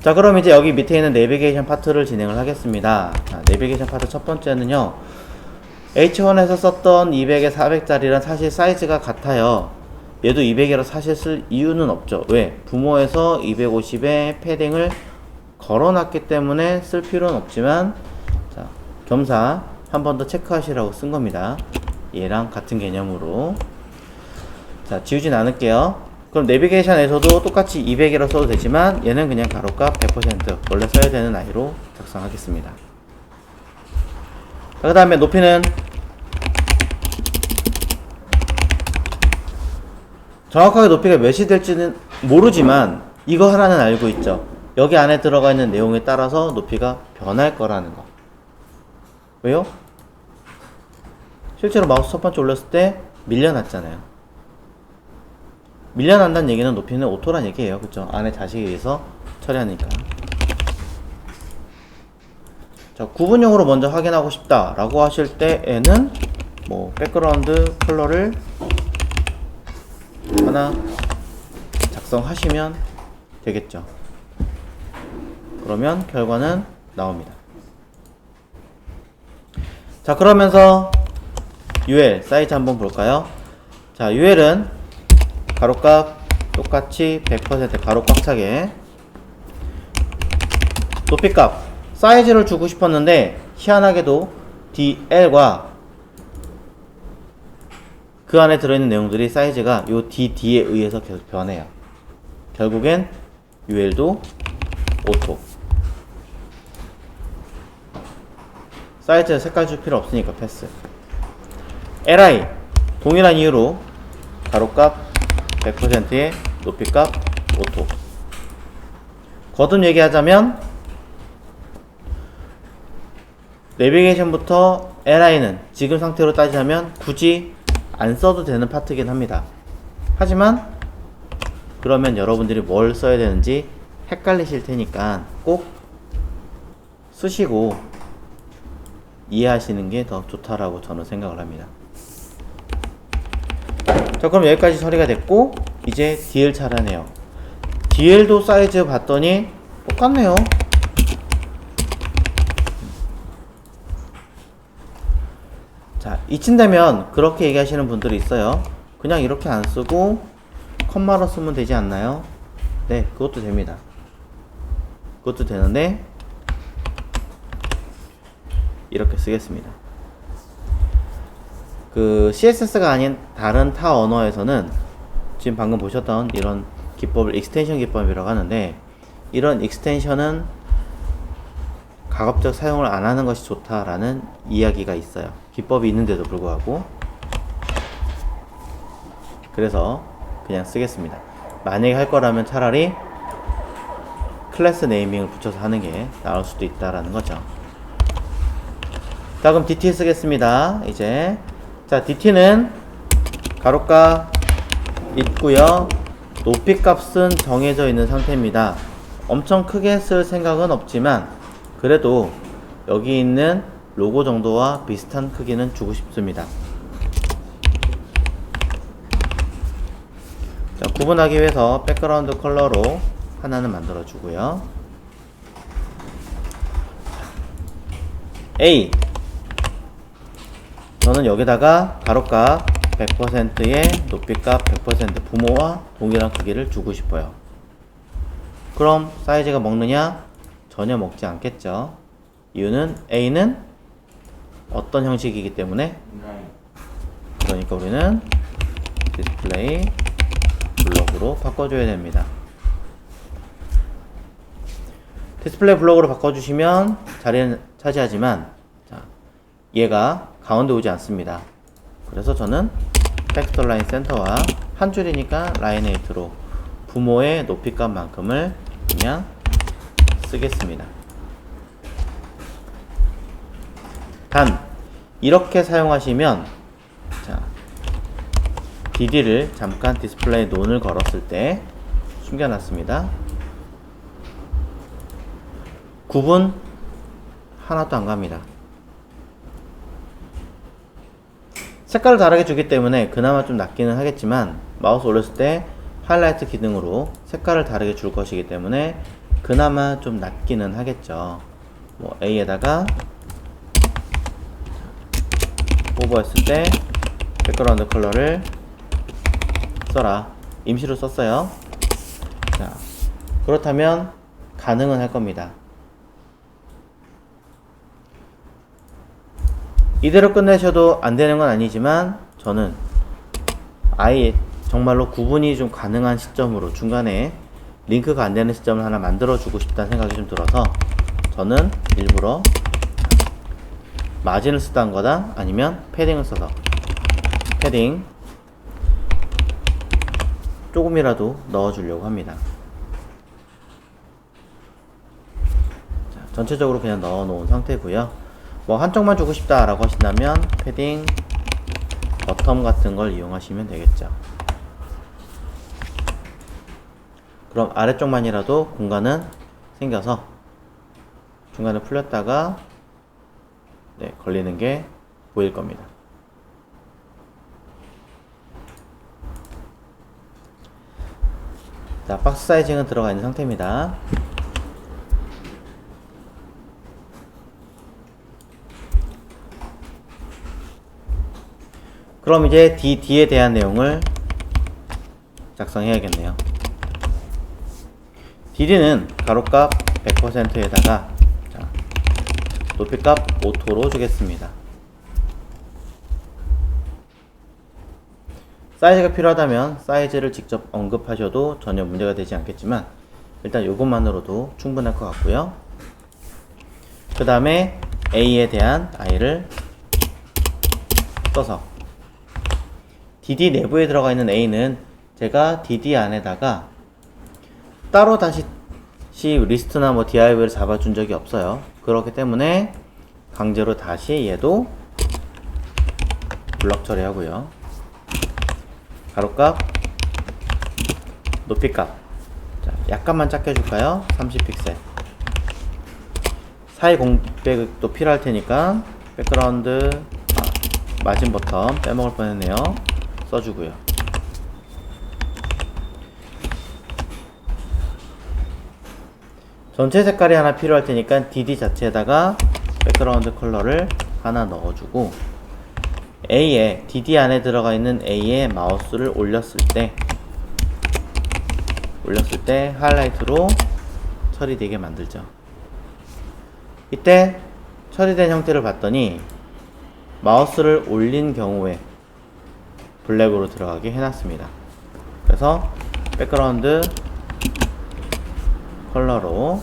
자 그럼 이제 여기 밑에 있는 내비게이션 파트를 진행을 하겠습니다. 자, 내비게이션 파트 첫 번째는요. H1에서 썼던 200에 400짜리랑 사실 사이즈가 같아요. 얘도 200이라 사실 쓸 이유는 없죠. 왜? 부모에서 250에 패딩을 걸어놨기 때문에 쓸 필요는 없지만 자 겸사 한 번 더 체크하시라고 쓴 겁니다. 얘랑 같은 개념으로. 자 지우진 않을게요 그럼 내비게이션에서도 똑같이 200이라 써도 되지만 얘는 그냥 가로값 100% 원래 써야 되는 아이로 작성하겠습니다. 그 다음에 높이는 정확하게 높이가 몇이 될지는 모르지만 이거 하나는 알고 있죠. 여기 안에 들어가 있는 내용에 따라서 높이가 변할 거라는 거. 왜요? 실제로 마우스 첫 번째 올렸을 때 밀려났잖아요 밀려난다는 얘기는 높이는 오토란 얘기예요. 그쵸? 안에 자식에 의해서 처리하니까. 자, 구분용으로 먼저 확인하고 싶다 라고 하실 때에는 뭐 백그라운드 컬러를 하나 작성하시면 되겠죠. 그러면 결과는 나옵니다. 자, 그러면서 UL 사이즈 한번 볼까요? 자, UL은 가로값 똑같이 100% 가로 꽉 차게. 높이값. 사이즈를 주고 싶었는데 희한하게도 DL과 그 안에 들어있는 내용들이 사이즈가 요 DD에 의해서 계속 변해요. 결국엔 UL도 오토 사이즈 색깔 줄 필요 없으니까 패스. LI. 동일한 이유로 가로값 100%의 높이값 오토. 거듭 얘기하자면 내비게이션부터 LI는 지금 상태로 따지자면 굳이 안 써도 되는 파트긴 합니다. 하지만 그러면 여러분들이 뭘 써야 되는지 헷갈리실 테니까 꼭 쓰시고 이해하시는 게 더 좋다라고 저는 생각을 합니다 자 그럼 여기까지 처리가 됐고 이제 DL 차례네요. DL도 사이즈 봤더니 똑같네요. 자 되면 그렇게 얘기하시는 분들이 있어요. 그냥 이렇게 안 쓰고 컴마로 쓰면 되지 않나요? 네 그것도 됩니다. 그것도 되는데 이렇게 쓰겠습니다 그 CSS가 아닌 다른 타 언어에서는 지금 방금 보셨던 이런 기법을 익스텐션 기법이라고 하는데 이런 익스텐션은 가급적 사용을 안 하는 것이 좋다라는 이야기가 있어요. 기법이 있는데도 불구하고 그래서 그냥 쓰겠습니다. 만약에 할 거라면 차라리 클래스 네이밍을 붙여서 하는 게 나을 수도 있다라는 거죠. 자 그럼 DT 쓰겠습니다. 이제 자, DT는 가로가 있고요. 높이 값은 정해져 있는 상태입니다. 엄청 크게 쓸 생각은 없지만 그래도 여기 있는 로고 정도와 비슷한 크기는 주고 싶습니다. 자, 구분하기 위해서 백그라운드 컬러로 하나는 만들어 주고요. A 저는 여기다가 가로값 100%의 높이값 100% 부모와 동일한 크기를 주고 싶어요. 그럼 사이즈가 먹느냐? 전혀 먹지 않겠죠. 이유는 A는 어떤 형식이기 때문에 그러니까 우리는 디스플레이 블록으로 바꿔줘야 됩니다. 디스플레이 블록으로 바꿔주시면 자리는 차지하지만 자, 얘가 가운데 오지 않습니다. 그래서 저는 텍스터 라인 센터와 한 줄이니까 라인 에이트로 부모의 높이값만큼을 그냥 쓰겠습니다. 단 이렇게 사용하시면 자 DD를 잠깐 디스플레이 논을 걸었을 때 숨겨놨습니다. 구분 하나도 안 갑니다. 색깔을 다르게 주기 때문에 그나마 좀 낫기는 하겠지만 마우스 올렸을 때 하이라이트 기능으로 색깔을 다르게 줄 것이기 때문에 그나마 좀 낫기는 하겠죠. 뭐 A에다가 오버했을 때 백그라운드 컬러를 써라. 임시로 썼어요. 자, 그렇다면 가능은 할 겁니다. 이대로 끝내셔도 안 되는 건 아니지만 저는 아예 정말로 구분이 좀 가능한 시점으로 중간에 링크가 안 되는 시점을 하나 만들어 주고 싶다는 생각이 좀 들어서 저는 일부러 마진을 쓰던 거다 아니면 패딩을 써서 패딩 조금이라도 넣어 주려고 합니다. 자, 전체적으로 그냥 넣어 놓은 상태고요. 뭐 한쪽만 주고 싶다라고 하신다면 패딩 버텀 같은 걸 이용하시면 되겠죠. 그럼 아래쪽만이라도 공간은 생겨서 중간에 풀렸다가 네, 걸리는 게 보일 겁니다. 자, 박스 사이징은 들어가 있는 상태입니다. 그럼 이제 DD에 대한 내용을 작성해야겠네요. DD는 가로값 100%에다가 자, 높이값 오토로 주겠습니다. 사이즈가 필요하다면 사이즈를 직접 언급하셔도 전혀 문제가 되지 않겠지만 일단 이것만으로도 충분할 것 같고요. 그 다음에 A에 대한 I를 써서 DD 내부에 들어가 있는 A는 제가 DD 안에다가 따로 다시 시 리스트나 뭐 DIV를 잡아준 적이 없어요. 그렇기 때문에 강제로 다시 얘도 블럭 처리하고요. 가로값, 높이값. 자, 약간만 작게 해줄까요? 30픽셀. 사이 공백도 필요할 테니까 백그라운드 아, 마진 버튼 빼먹을 뻔 했네요. 써주고요. 전체 색깔이 하나 필요할 테니까 DD 자체에다가 백그라운드 컬러를 하나 넣어주고 A에 DD 안에 들어가 있는 A에 마우스를 올렸을 때 올렸을 때 하이라이트로 처리되게 만들죠. 이때 처리된 형태를 봤더니 마우스를 올린 경우에 블랙으로 들어가게 해놨습니다. 그래서 백그라운드 컬러로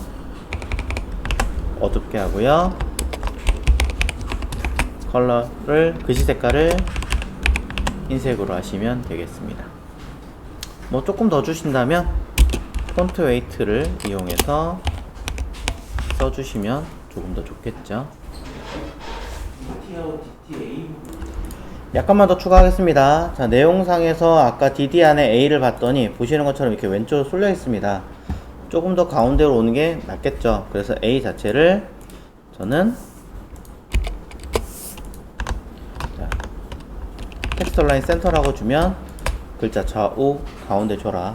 어둡게 하고요. 컬러를 글씨 색깔을 흰색으로 하시면 되겠습니다. 뭐 조금 더 주신다면 폰트 웨이트를 이용해서 써주시면 조금 더 좋겠죠. 약간만 더 추가하겠습니다. 자, 내용상에서 아까 DD 안에 A를 봤더니 보시는 것처럼 이렇게 왼쪽으로 쏠려 있습니다. 조금 더 가운데로 오는 게 낫겠죠. 그래서 A 자체를 저는 자, 텍스트 라인 센터라고 주면 글자 좌우 가운데 줘라.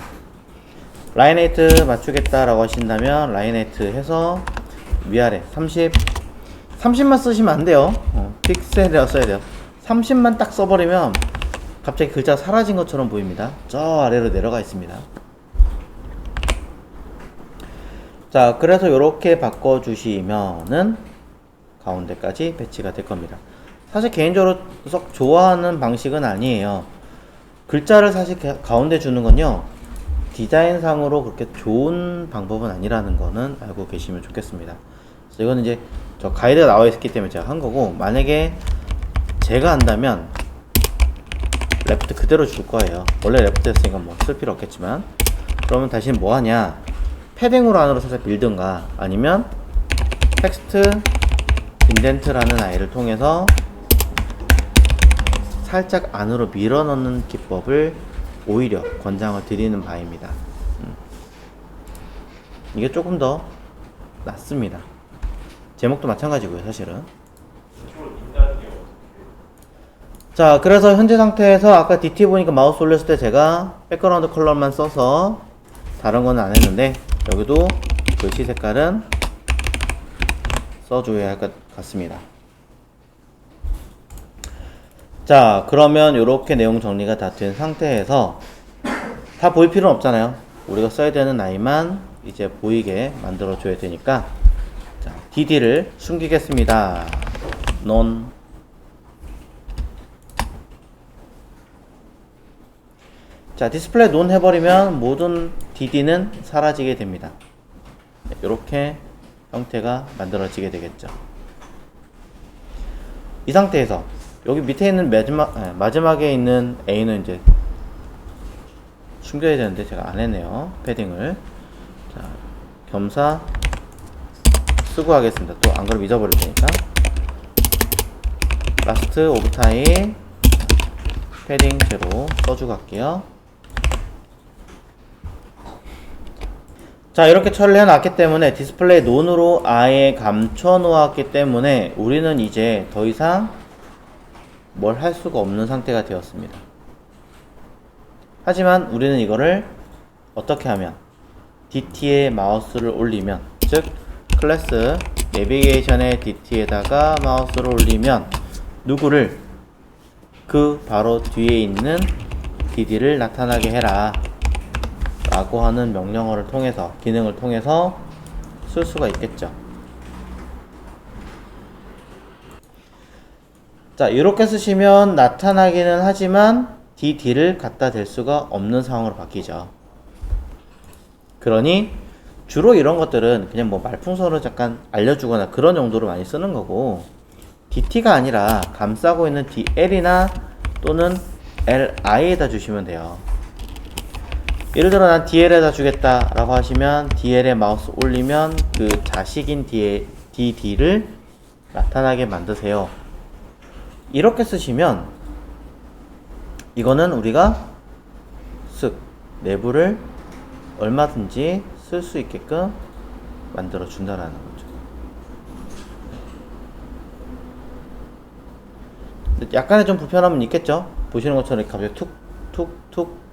라인 헤이트 맞추겠다라고 하신다면 라인 헤이트 해서 위아래 30 30만 쓰시면 안 돼요. 어, 픽셀이라 써야 돼요. 30만 딱 써버리면 갑자기 글자가 사라진 것처럼 보입니다. 저 아래로 내려가 있습니다. 자, 그래서 이렇게 바꿔주시면은 가운데까지 배치가 될 겁니다. 사실 개인적으로 썩 좋아하는 방식은 아니에요. 글자를 사실 가- 가운데 주는 건요, 디자인상으로 그렇게 좋은 방법은 아니라는 거는 알고 계시면 좋겠습니다. 이거는 이제 저 가이드가 나와 있기 때문에 제가 한 거고, 만약에 제가 한다면 레프트 그대로 줄 거예요. 원래 레프트 했으니까 뭐 쓸 필요 없겠지만. 그러면 다시 뭐 하냐? 패딩으로 안으로 살짝 밀든가 아니면 텍스트 인덴트라는 아이를 통해서 살짝 안으로 밀어 넣는 기법을 오히려 권장을 드리는 바입니다. 음. 이게 조금 더 낫습니다. 제목도 마찬가지고요, 사실은. 자, 그래서 현재 상태에서 아까 DT 보니까 마우스 올렸을 때 제가 백그라운드 컬러만 써서 다른 거는 안 했는데 여기도 글씨 색깔은 써줘야 할 것 같습니다. 자, 그러면 이렇게 내용 정리가 다 된 상태에서 다 보일 필요는 없잖아요. 우리가 써야 되는 나이만 이제 보이게 만들어 줘야 되니까 자, DD를 숨기겠습니다. non 자, 디스플레이 논 해버리면 모든 DD는 사라지게 됩니다. 이렇게 형태가 만들어지게 되겠죠. 이 상태에서 여기 밑에 있는 마지막, 아, 마지막에 있는 A는 이제 숨겨야 되는데 제가 안 했네요. 패딩을. 자, 겸사 쓰고 하겠습니다. 또 안 그러면 잊어버릴 테니까. 라스트 오브 타임 패딩 제로 써주고 갈게요. 자 이렇게 처리를 해놨기 때문에 디스플레이 논으로 아예 감춰 놓았기 때문에 우리는 이제 더 이상 뭘 할 수가 없는 상태가 되었습니다. 하지만 우리는 이거를 어떻게 하면 DT에 마우스를 올리면 즉 클래스 내비게이션의 DT에다가 마우스를 올리면 누구를 그 바로 뒤에 있는 DD를 나타나게 해라 라고 하는 명령어를 통해서 기능을 통해서 쓸 수가 있겠죠. 자, 이렇게 쓰시면 나타나기는 하지만 DD를 갖다 댈 수가 없는 상황으로 바뀌죠. 그러니 주로 이런 것들은 그냥 뭐 말풍선으로 잠깐 알려주거나 그런 용도로 많이 쓰는 거고 DT가 아니라 감싸고 있는 DL이나 또는 LI에다 주시면 돼요. 예를 들어 난 DL에다 주겠다 라고 하시면 DL에 마우스 올리면 그 자식인 DD를 나타나게 만드세요. 이렇게 쓰시면 이거는 우리가 쓱 내부를 얼마든지 쓸 수 있게끔 만들어 준다라는 거죠. 약간의 좀 불편함은 있겠죠? 보시는 것처럼 갑자기 툭, 툭, 툭.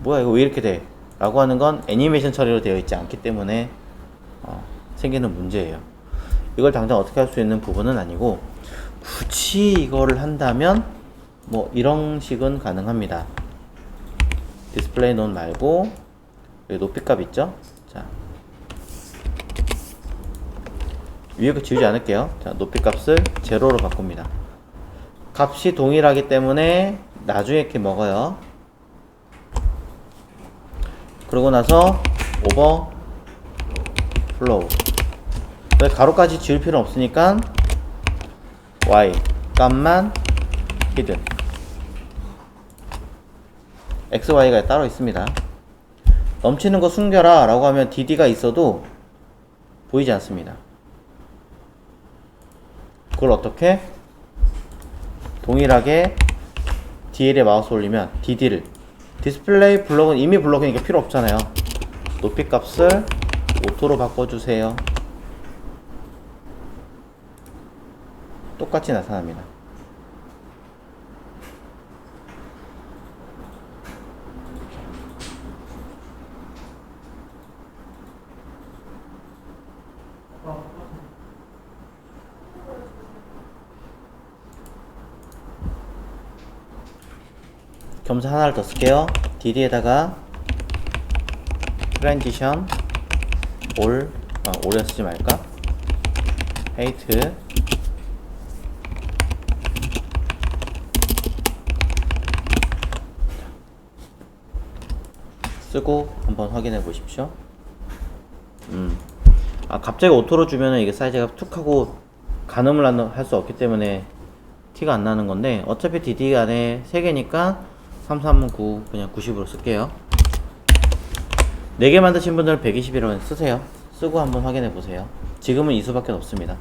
뭐야, 이거 왜 이렇게 돼? 라고 하는 건 애니메이션 처리로 되어 있지 않기 때문에 어, 생기는 문제예요. 이걸 당장 어떻게 할 수 있는 부분은 아니고 굳이 이거를 한다면 뭐 이런 식은 가능합니다. 디스플레이 논 말고 여기 높이값 있죠? 자 위에 거 지우지 않을게요. 자 높이값을 제로로 바꿉니다. 값이 동일하기 때문에 나중에 이렇게 먹어요. 그러고 나서 오버 플로우 왜 가로까지 지울 필요는 없으니까 y 값만 히든 x, y가 따로 있습니다. 넘치는 거 숨겨라 라고 하면 dd가 있어도 보이지 않습니다. 그걸 어떻게? 동일하게 DL에 마우스 올리면 DD를 디스플레이 블록은 이미 블록이니까 필요 없잖아요. 높이 값을 오토로 바꿔주세요. 똑같이 나타납니다. 겸사 하나를 더 쓸게요. DD에다가 트랜지션 올, 아, 올에 쓰지 말까? 헤이트 쓰고 한번 확인해 보십시오. 음. 아, 갑자기 오토로 주면은 이게 사이즈가 툭 하고 가늠을 할 수 없기 때문에 티가 안 나는 건데 어차피 DD 안에 3개니까 339 그냥 90으로 쓸게요. 4개 만드신 분들은 121원 쓰세요. 쓰고 한번 확인해 보세요. 지금은 이 수밖에 없습니다.